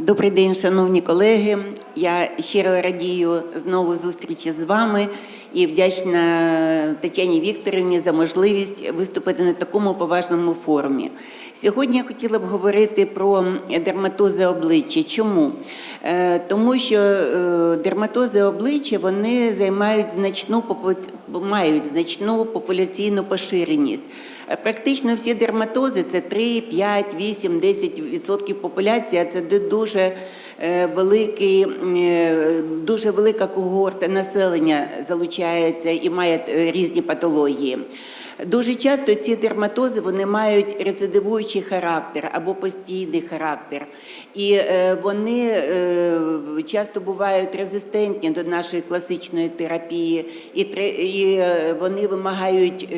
Добрий день, шановні колеги. Я щиро радію знову зустрічі з вами і вдячна Тетяні Вікторівні за можливість виступити на такому поважному форумі. Сьогодні я хотіла б говорити про дерматози обличчя. Чому? Е, Тому що е, дерматози обличчя вони займають значну мають значну популяційну поширеність. Практично всі дерматози це 3, 5, 8, 10% популяції, а це дуже е, великий, е, дуже велика когорта населення залучається і має е, різні патології. Дуже часто ці дерматози вони мають рецидивуючий характер або постійний характер, і е, вони е, часто бувають резистентні до нашої класичної терапії, і, е, вони вимагають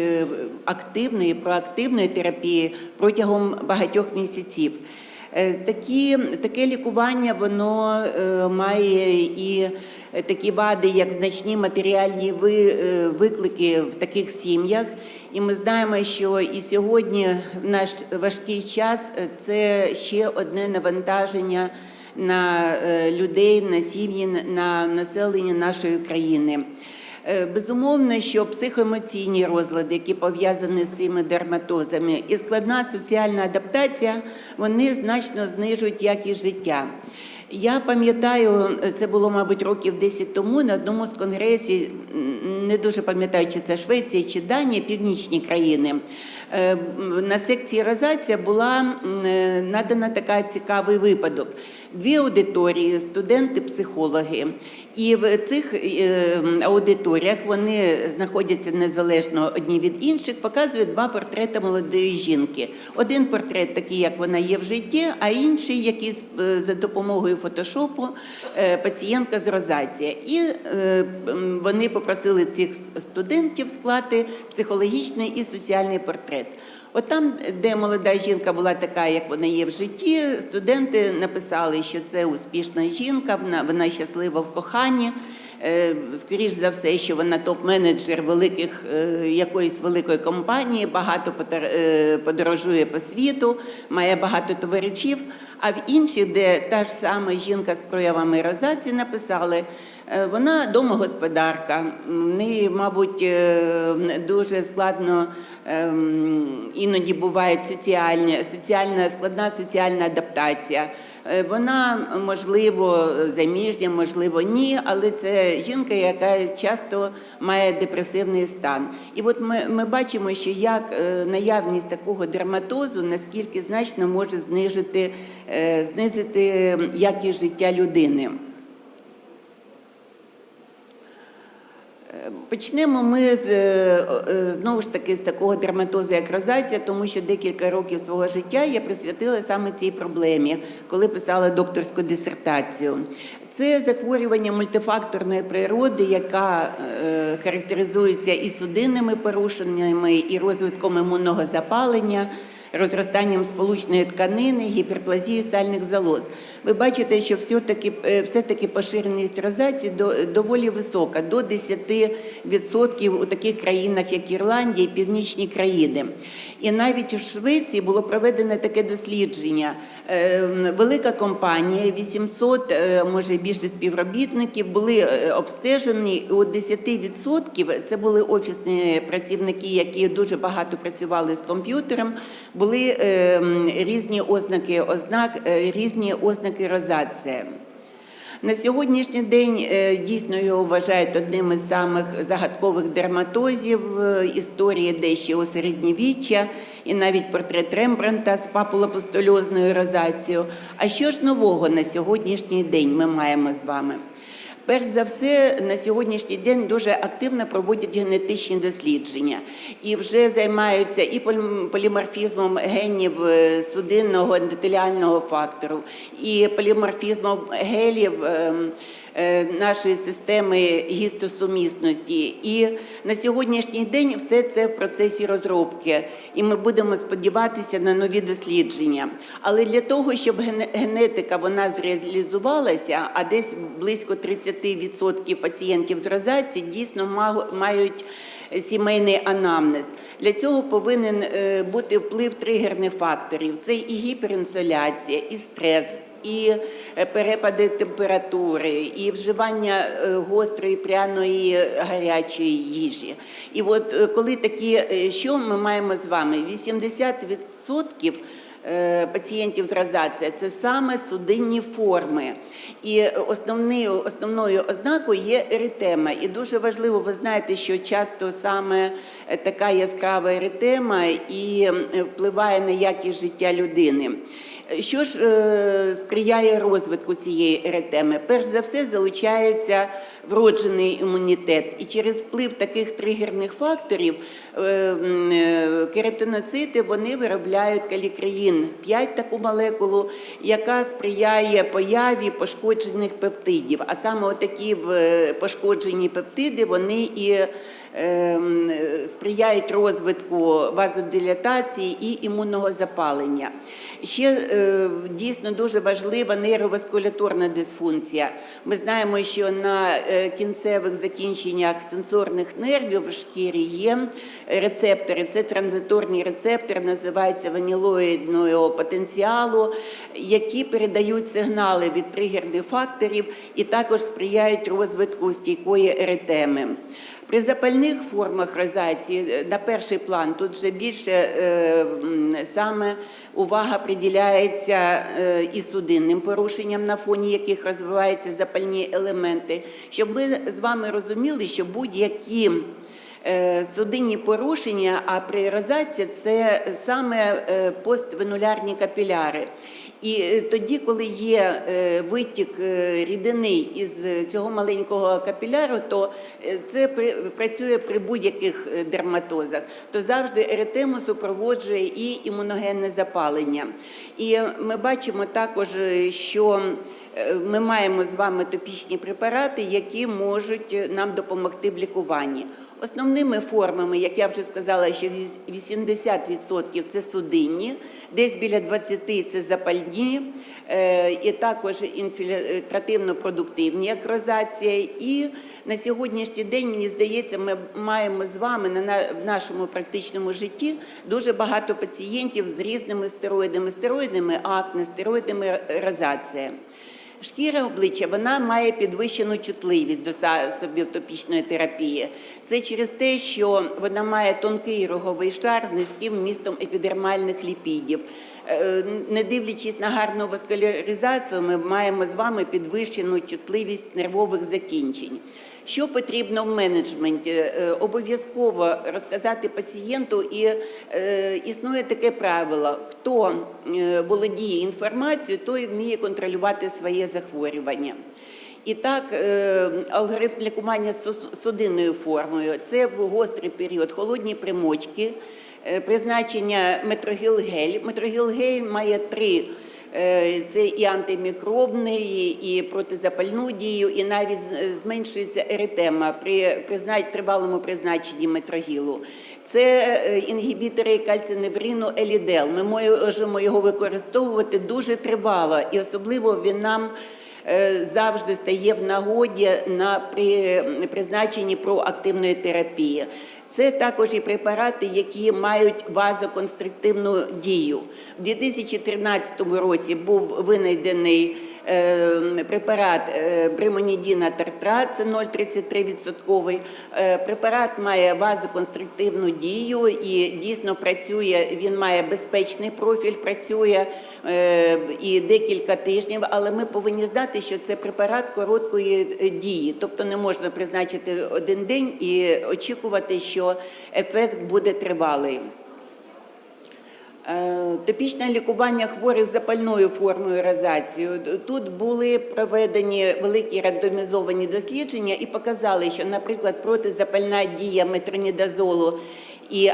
активної, проактивної терапії протягом багатьох місяців. Такі, таке лікування воно має і такі вади, як значні матеріальні ви- виклики в таких сім'ях. І ми знаємо, що і сьогодні в наш важкий час е, це ще одне навантаження на е, людей, на сім'ї, на населення нашої країни. Е, Безумовно, що психоемоційні розлади, які пов'язані з цими дерматозами, і складна соціальна адаптація, вони значно знижують якість життя. Я пам'ятаю, це було, мабуть, років 10 тому на одному з конгресів, не дуже пам'ятаю, чи це Швеція чи Данія, північні країни. Е, На секції розація була е, надана така цікавий випадок. Дві аудиторії, студенти-психологи. І в цих е, аудиторіях вони знаходяться незалежно одні від інших, показують два портрети молодої жінки. Один портрет такий, як вона є в житті, а інший, який е, за допомогою фотошопу е, пацієнтка з розація. І вони попросили цих студентів склати психологічний і соціальний портрет. От там, де молода жінка була така, як вона є в житті, студенти написали, що це успішна жінка, вона, вона щаслива в коханні. Е, Скоріш за все, що вона топ-менеджер великих е, якоїсь великої компанії, багато е, подорожує по світу, має багато товаришів. А в інших, де та ж сама жінка з проявами розації написали, вона домогосподарка. В неї, мабуть, дуже складно іноді буває соціальні, соціальна, складна соціальна адаптація. Е, Вона, можливо, заміжня, можливо, ні, але це жінка, яка часто має депресивний стан. І от ми, ми бачимо, що як е, наявність такого дерматозу наскільки значно може знижити, е, знизити якість життя людини. Почнемо ми з е, е, знову ж таки з такого дерматозу, як розація, тому що декілька років свого життя я присвятила саме цій проблемі, коли писала докторську дисертацію. Це захворювання мультифакторної природи, яка е, характеризується і судинними порушеннями, і розвитком імунного запалення розростанням сполучної тканини, гіперплазією сальних залоз. Ви бачите, що все-таки, е, все-таки поширеність розації до- доволі висока, до 10% у таких країнах, як Ірландія і північні країни. І навіть в Швеції було проведено таке дослідження. Е, Велика компанія, 800, е, може більше співробітників, були обстежені. У 10% це були офісні працівники, які дуже багато працювали з комп'ютером. Були е, різні ознаки ознак, е, різні ознаки розації. На сьогоднішній день е, дійсно його вважають одним із самих загадкових дерматозів в історії дещо у середньовіччя, і навіть портрет Рембранта з папулопустульозною розацією. А що ж нового на сьогоднішній день ми маємо з вами? Перш за все, на сьогоднішній день дуже активно проводять генетичні дослідження і вже займаються і полі- поліморфізмом генів е, судинного ендотеліального фактору, і поліморфізмом гелів. Е, Нашої системи гістосумісності, і на сьогоднішній день все це в процесі розробки, і ми будемо сподіватися на нові дослідження. Але для того, щоб генетика вона зреалізувалася, а десь близько 30% пацієнтів з розації дійсно мають сімейний анамнез. Для цього повинен е, бути вплив тригерних факторів. Це і гіперінсоляція, і стрес, і е, перепади температури, і вживання е, гострої, пряної, гарячої їжі. І от е, коли такі, що ми маємо з вами? 80% е, пацієнтів з розацією – це саме судинні форми. І основною, основною ознакою є еритема. І дуже важливо, ви знаєте, що часто саме така яскрава еритема і впливає на якість життя людини. Що ж е, сприяє розвитку цієї еретеми? Перш за все залучається вроджений імунітет, і через вплив таких тригерних факторів е, е, кератиноцити вони виробляють калікреїн 5 таку молекулу, яка сприяє появі пошкоджених пептидів. А саме отакі е, пошкоджені пептиди вони і сприяють розвитку вазодилатації і імунного запалення. Ще дійсно дуже важлива нейроваскуляторна дисфункція. Ми знаємо, що на кінцевих закінченнях сенсорних нервів в шкірі є рецептори. Це транзиторні рецептори, називаються ванілоїдного потенціалу, які передають сигнали від тригерних факторів і також сприяють розвитку стійкої еретеми. При запальних формах розації е, на перший план тут вже більше е, саме увага приділяється е, і судинним порушенням, на фоні яких розвиваються запальні елементи, щоб ми з вами розуміли, що будь-які судинні порушення, а при розації це саме поственулярні капіляри. І е, тоді, коли є е, витік е, рідини із цього маленького капіляру, то це працює при будь-яких дерматозах. То завжди еретему супроводжує і імуногенне запалення. І ми бачимо також, що ми маємо з вами топічні препарати, які можуть е, нам допомогти в лікуванні. Основними формами, як я вже сказала, що віс- 80% це судинні, десь біля 20% це запальні, е, і також інфільтративно-продуктивні, як розація. І на сьогоднішній день, мені здається, ми маємо з вами в нашому практичному житті дуже багато пацієнтів з різними стероїдами, стероїдами акне, стероїдами розація. Шкіра обличчя вона має підвищену чутливість до засобів топічної терапії. Це через те, що вона має тонкий роговий шар з низьким вмістом епідермальних ліпідів. Е, Не дивлячись на гарну васкуляризацію, ми маємо з вами підвищену чутливість нервових закінчень. Що потрібно в менеджменті? Е, Обов'язково розказати пацієнту, і е, існує таке правило: хто е, володіє інформацією, той вміє контролювати своє захворювання. І так, е, алгоритм лікування судинною формою це в гострий період холодні примочки, е, призначення метрогіл-гель. Метрогіл-гель має три. Е, Це і антимікробний, і протизапальну дію, і навіть зменшується еритема при тривалому призначенні метрогілу. Це е, інгібітори кальциневрину елідел. Ми можемо його використовувати дуже тривало, і особливо він нам завжди стає в нагоді на при призначенні проактивної терапії. Це також і препарати, які мають вазоконстриктивну дію. У 2013 році був винайдений е, препарат е, бримонідіна тартрат, це 0,33%. Е, Препарат має вазоконструктивну дію і дійсно працює. Він має безпечний профіль, працює е, і декілька тижнів. Але ми повинні знати, що це препарат короткої е, дії, тобто не можна призначити один день і очікувати, що ефект буде тривалий. Е, Топічне лікування хворих запальною формою розацію. Тут були проведені великі рандомізовані дослідження і показали, що, наприклад, протизапальна дія метронідазолу і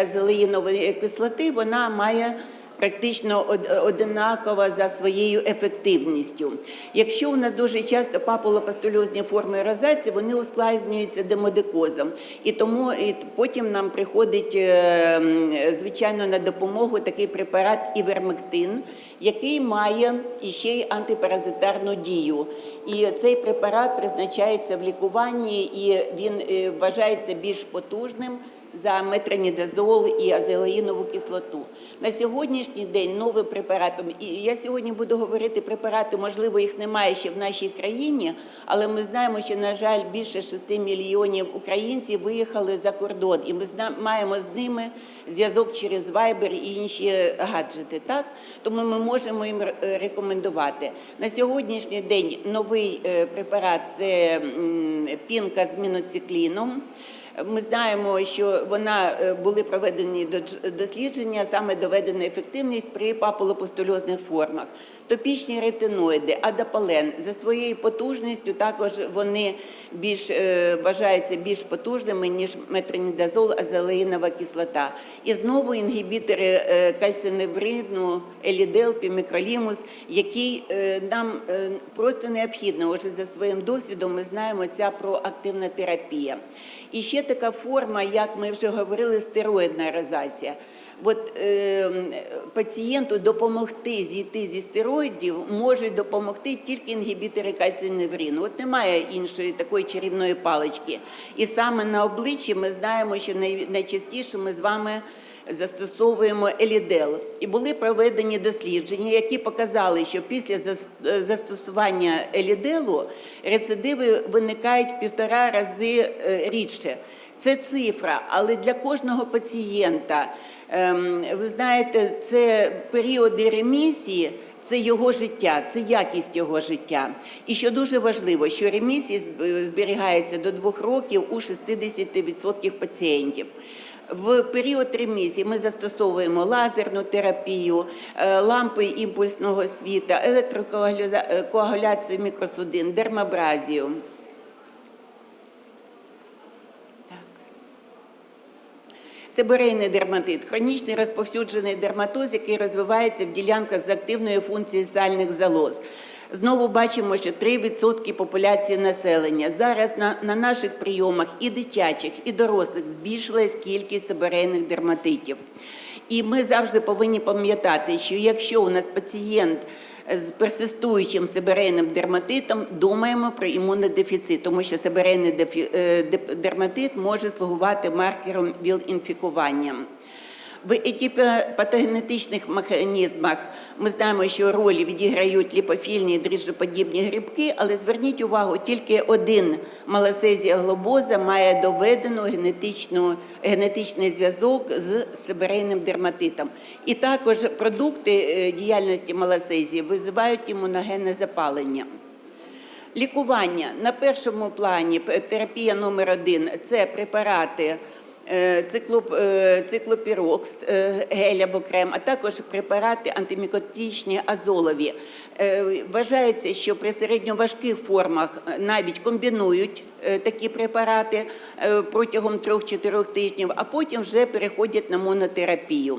азелеїнової кислоти вона має практично од- одинакова за своєю ефективністю. Якщо у нас дуже часто папулопастульозні форми розації, вони ускладнюються демодикозом. І тому і потім нам приходить, е, звичайно, на допомогу такий препарат івермектин, який має іще й антипаразитарну дію. І цей препарат призначається в лікуванні, і він е, вважається більш потужним за метронідазол і азелаїнову кислоту. На сьогоднішній день новим препаратом, і я сьогодні буду говорити препарати, можливо, їх немає ще в нашій країні, але ми знаємо, що, на жаль, більше 6 мільйонів українців виїхали за кордон, і ми маємо з ними зв'язок через Viber і інші гаджети. Так? Тому ми можемо їм рекомендувати. На сьогоднішній день новий е, препарат це пінка з міноцикліном. Ми знаємо, що вона е, були проведені дослідження, саме доведена ефективність при папулопустульозних формах. Топічні ретиноїди, адапален за своєю потужністю також вони більш е, вважаються більш потужними ніж метронідазол, азелеїнова кислота. І знову інгібітори е, кальциневрину, елідел, пімікролімус, який е, нам просто необхідно. Отже, за своїм досвідом ми знаємо ця проактивна терапія. І ще така форма, як ми вже говорили, стероїдна аерозація. От е, пацієнту допомогти зійти зі стероїдів можуть допомогти тільки інгібітори кальциневрину. От немає іншої такої чарівної палички. І саме на обличчі ми знаємо, що найчастіше ми з вами застосовуємо елідел. І були проведені дослідження, які показали, що після е, застосування еліделу рецидиви виникають в півтора рази е, рідше. Це цифра, але для кожного пацієнта, ем, ви знаєте, це періоди ремісії, це його життя, це якість його життя. І що дуже важливо, що ремісія зберігається до двох років у 60% пацієнтів. В період ремісії ми застосовуємо лазерну терапію, е, лампи імпульсного світа, електрокоагуляцію мікросудин, дермабразію. Сибирейний дерматит хронічний розповсюджений дерматоз, який розвивається в ділянках з активною функцією сальних залоз. Знову бачимо, що 3% популяції населення. Зараз на, на наших прийомах і дитячих, і дорослих збільшилась кількість сибирейних дерматитів. І ми завжди повинні пам'ятати, що якщо у нас пацієнт з персистуючим сибирейним дерматитом думаємо про імунодефіцит, тому що сибирейний дефі- е, дерматит може слугувати маркером ВІЛ-інфікування. В етіпатогенетичних механізмах ми знаємо, що ролі відіграють ліпофільні дріжджоподібні грибки, але зверніть увагу, тільки один малосезія глобоза має доведену генетичну, генетичний зв'язок з сибирейним дерматитом. І також продукти е, діяльності малосезії визивають імуногенне запалення. Лікування на першому плані терапія номер один це препарати. Е, циклоп- е, Циклопірокс, е, гель або крем, а також препарати антимікотичні азолові. Вважається, що при середньоважких формах навіть комбінують такі препарати е, протягом 3-4 тижнів, а потім вже переходять на монотерапію.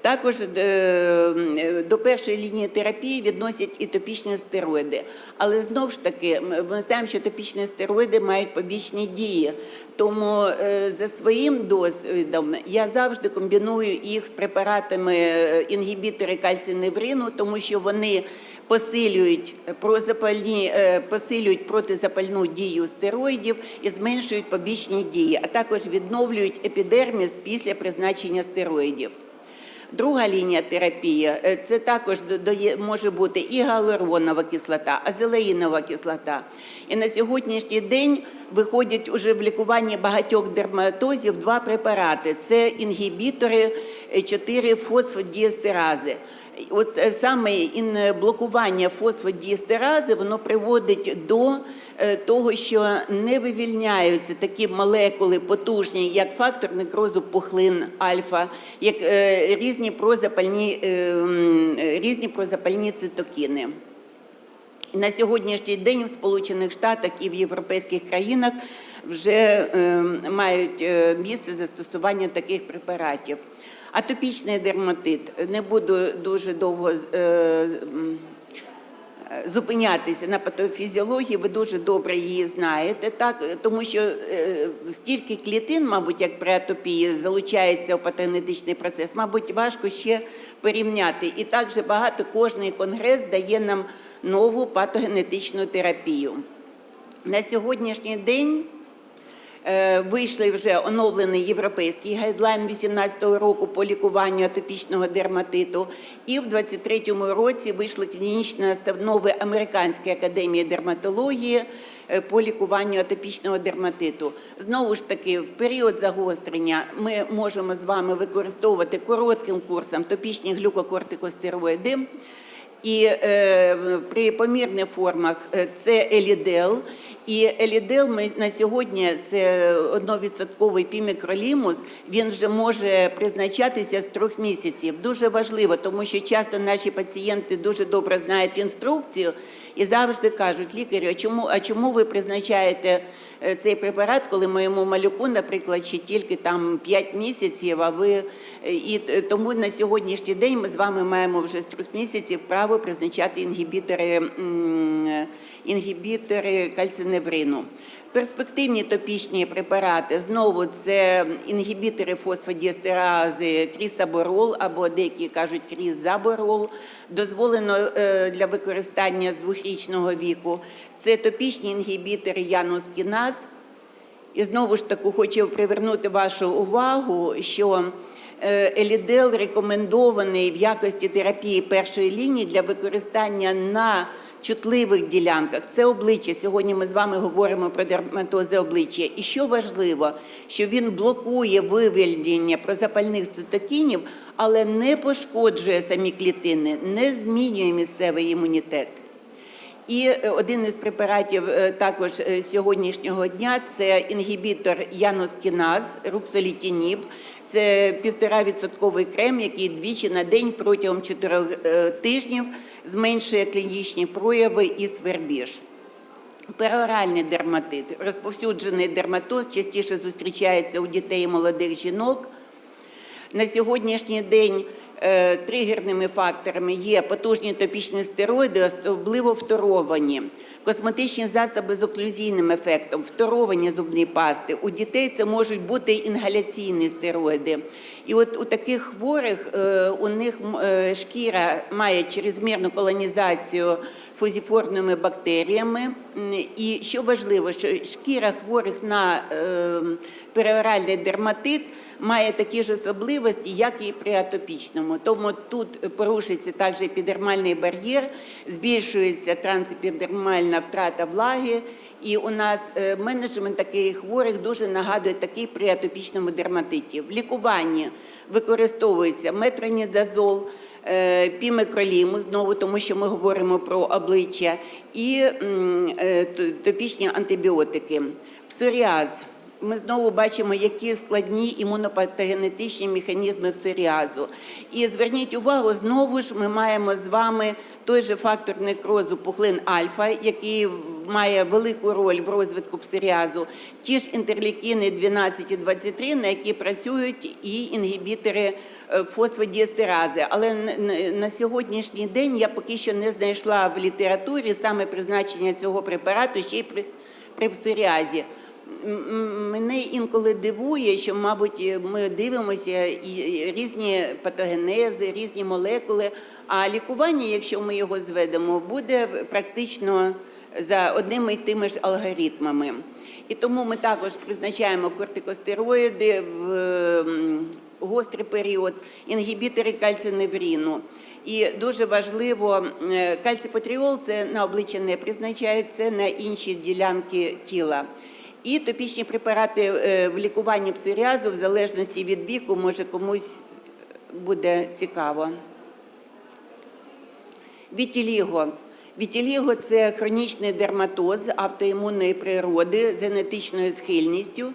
Також е, е, до першої лінії терапії відносять і топічні стероїди. Але знову ж таки, ми знаємо, що топічні стероїди мають побічні дії. Тому е, за своїм досвідом я завжди комбіную їх з препаратами е, інгібітори кальциневрину, тому що вони посилюють е, посилюють протизапальну дію стероїдів і зменшують побічні дії, а також відновлюють епідерміс після призначення стероїдів. Друга лінія терапії е, це також може бути і галеронова кислота, азелеїнова кислота. І на сьогоднішній день виходять уже в лікуванні багатьох дерматозів два препарати: це інгібітори 4 фосфодіестерази. От е, саме блокування фосфодіестерази воно приводить до е, того, що не вивільняються такі молекули потужні, як фактор некрозу пухлин альфа, як е, різні прозапальні, різні прозапальні цитокіни. На сьогоднішній день в Сполучених Штатах і в європейських країнах вже е, мають місце застосування таких препаратів. Атопічний дерматит. Не буду дуже довго е, зупинятися на патофізіології, ви дуже добре її знаєте, так тому що е, стільки клітин, мабуть, як при атопії, залучається у патогенетичний процес, мабуть, важко ще порівняти. І також багато кожний конгрес дає нам нову патогенетичну терапію. На сьогоднішній день Вийшли вже оновлений європейський гайдлайн 2018 року по лікуванню атопічного дерматиту. І в 2023 році вийшли клінічні настанови Американської академії дерматології е, по лікуванню атопічного дерматиту. Знову ж таки, в період загострення ми можемо з вами використовувати коротким курсом топічні глюкокортикостероїди. І е, при помірних формах е, це елідел. І елідел ми на сьогодні це одновідсотковий пімікролімус. Він вже може призначатися з трьох місяців. Дуже важливо, тому що часто наші пацієнти дуже добре знають інструкцію і завжди кажуть, лікарю, а чому, а чому ви призначаєте е, цей препарат, коли моєму малюку, наприклад, ще тільки там 5 місяців, а ви е, і тому на сьогоднішній день ми з вами маємо вже з трьох місяців право призначати інгібітори, інгібітори кальциневрину. Перспективні топічні препарати знову це інгібітори фосфодіестерази крісаборол або деякі кажуть крізаборол. Дозволено е, для використання з двохрічного віку. Це топічні інгібітори янускіназ. І знову ж таки хочу привернути вашу увагу, що е, елідел рекомендований в якості терапії першої лінії для використання на чутливих ділянках. Це обличчя. Сьогодні ми з вами говоримо про дерматози обличчя. І що важливо, що він блокує вивільнення прозапальних цитокінів, але не пошкоджує самі клітини, не змінює місцевий імунітет. І е, один із препаратів е, також е, сьогоднішнього дня це інгібітор янускіназ, руксолітініб. Це півтора-відсотковий крем, який двічі на день протягом чотирьох е, тижнів зменшує клінічні прояви і свербіж. Пероральний дерматит, розповсюджений дерматоз, частіше зустрічається у дітей і молодих жінок. На сьогоднішній день тригерними факторами є потужні топічні стероїди, особливо второвані, косметичні засоби з оклюзійним ефектом, второвані зубні пасти. У дітей це можуть бути інгаляційні стероїди. І от у таких хворих е, у них е, шкіра має чрезмірну колонізацію фузіформними бактеріями. І що важливо, що шкіра хворих на е, переоральний дерматит має такі ж особливості, як і при атопічному. Тому тут порушується також епідермальний бар'єр, збільшується трансепідермальна втрата влаги. І у нас е, менеджмент таких хворих дуже нагадує такий при атопічному дерматиті. В лікуванні використовується метронідазол, е, пімекроліму, знову тому що ми говоримо про обличчя, і е, топічні антибіотики. Псоріаз. Ми знову бачимо, які складні імунопатогенетичні механізми псоріазу. І зверніть увагу, знову ж ми маємо з вами той же фактор некрозу пухлин альфа, який має велику роль в розвитку псоріазу. Ті ж інтерлікіни 12 і 23, на які працюють і інгібітори е, фосфодіестерази. Але на сьогоднішній день я поки що не знайшла в літературі саме призначення цього препарату ще й при, при псоріазі. Мене інколи дивує, що, мабуть, ми дивимося і і різні патогенези, різні молекули. А лікування, якщо ми його зведемо, буде практично за одними й тими ж алгоритмами. І тому ми також призначаємо кортикостероїди в гострий період, інгібітори кальциневріну. І дуже важливо, е, кальципотріол це на обличчя не призначається, на інші ділянки тіла. І топічні препарати е, в лікуванні псоріазу, в залежності від віку, може комусь буде цікаво. Вітіліго. Вітіліго це хронічний дерматоз автоімунної природи з генетичною схильністю.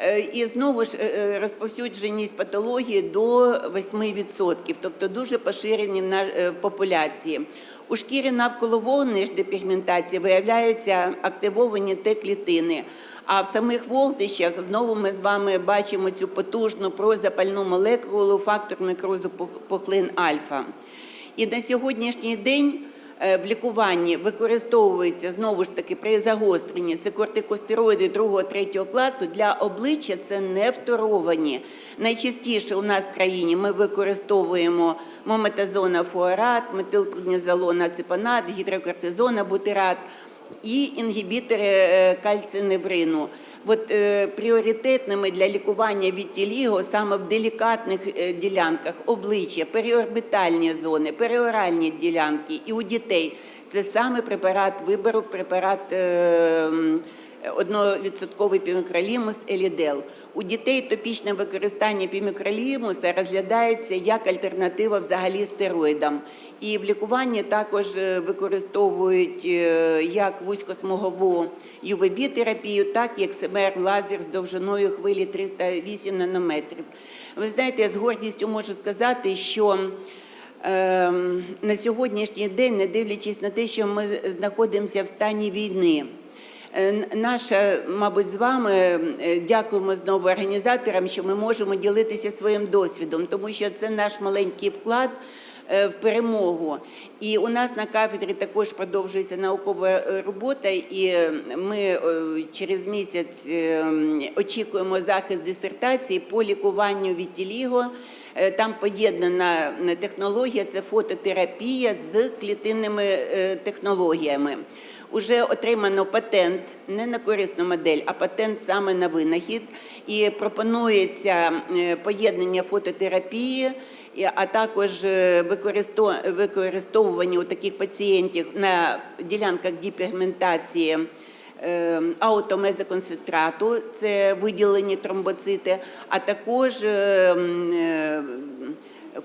Е, І знову ж е, розповсюдженість патології до 8%, тобто дуже поширені в популяції. У шкірі навколо вогнищ депігментації виявляються активовані Т-клітини. А в самих вогнищах знову ми з вами бачимо цю потужну прозапальну молекулу, фактор некрозу пухлин альфа. І на сьогоднішній день в лікуванні використовується знову ж таки при загостренні це кортикостероїди 2-3 класу для обличчя це не второвані. Найчастіше у нас в країні ми використовуємо мометазона фуарат, метилпронізолон ацепанат, гідрокортизон абутират і інгібітори е, кальциневрину. От, е, пріоритетними для лікування вітіліго саме в делікатних е, ділянках обличчя, періорбітальні зони, періоральні ділянки і у дітей. Це саме препарат вибору, препарат е, м, одновідсотковий пімікролімус елідел. У дітей топічне використання пімікролімуса розглядається як альтернатива взагалі стероїдам. І в лікуванні також е, використовують е, як вузькосмугову UVB-терапію, так і XMR лазер з довжиною хвилі 308 нанометрів. Ви знаєте, я з гордістю можу сказати, що Ем, на сьогоднішній день, не дивлячись на те, що ми знаходимося в стані війни. Е, Наша, мабуть, з вами е, дякуємо знову організаторам, що ми можемо ділитися своїм досвідом, тому що це наш маленький вклад е, в перемогу. І у нас на кафедрі також продовжується наукова робота, і ми через місяць очікуємо захист дисертації по лікуванню вітіліго. Е, Там поєднана технологія, це фототерапія з клітинними технологіями. Уже отримано патент не на корисну модель, а патент саме на винахід. І пропонується е, поєднання фототерапії, а також е, використовування у таких пацієнтів на ділянках діпігментації е, аутомезоконцентрату, це виділені тромбоцити, а також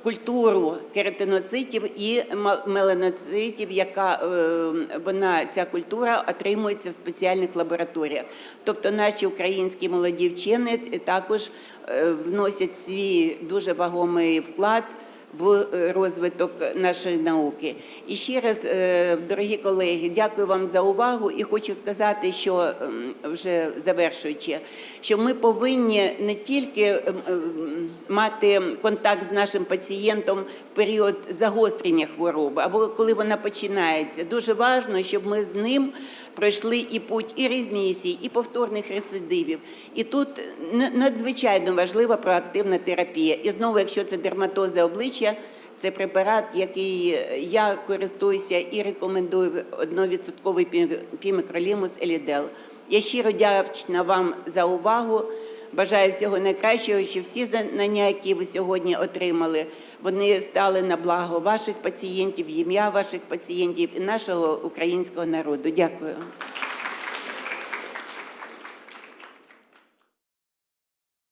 культуру кератиноцитів і меланоцитів, яка е, вона ця культура отримується в спеціальних лабораторіях. Тобто наші українські молоді вчені також е, вносять свій дуже вагомий вклад в е, розвиток нашої науки. І ще раз, е, дорогі колеги, дякую вам за увагу і хочу сказати, що ем, вже завершуючи, що ми повинні не тільки ем, ем, мати контакт з нашим пацієнтом в період загострення хвороби або коли вона починається. Дуже важливо, щоб ми з ним пройшли і путь і ремісій, і повторних рецидивів. І тут надзвичайно важлива проактивна терапія. І знову, якщо це дерматози обличчя, це препарат, який я користуюся і рекомендую одновідсотковий пі- пімікролімус Елідел. Я щиро вдячна вам за увагу. Бажаю всього найкращого, що всі знання, які ви сьогодні отримали, вони стали на благо ваших пацієнтів, ім'я ваших пацієнтів і нашого українського народу. Дякую.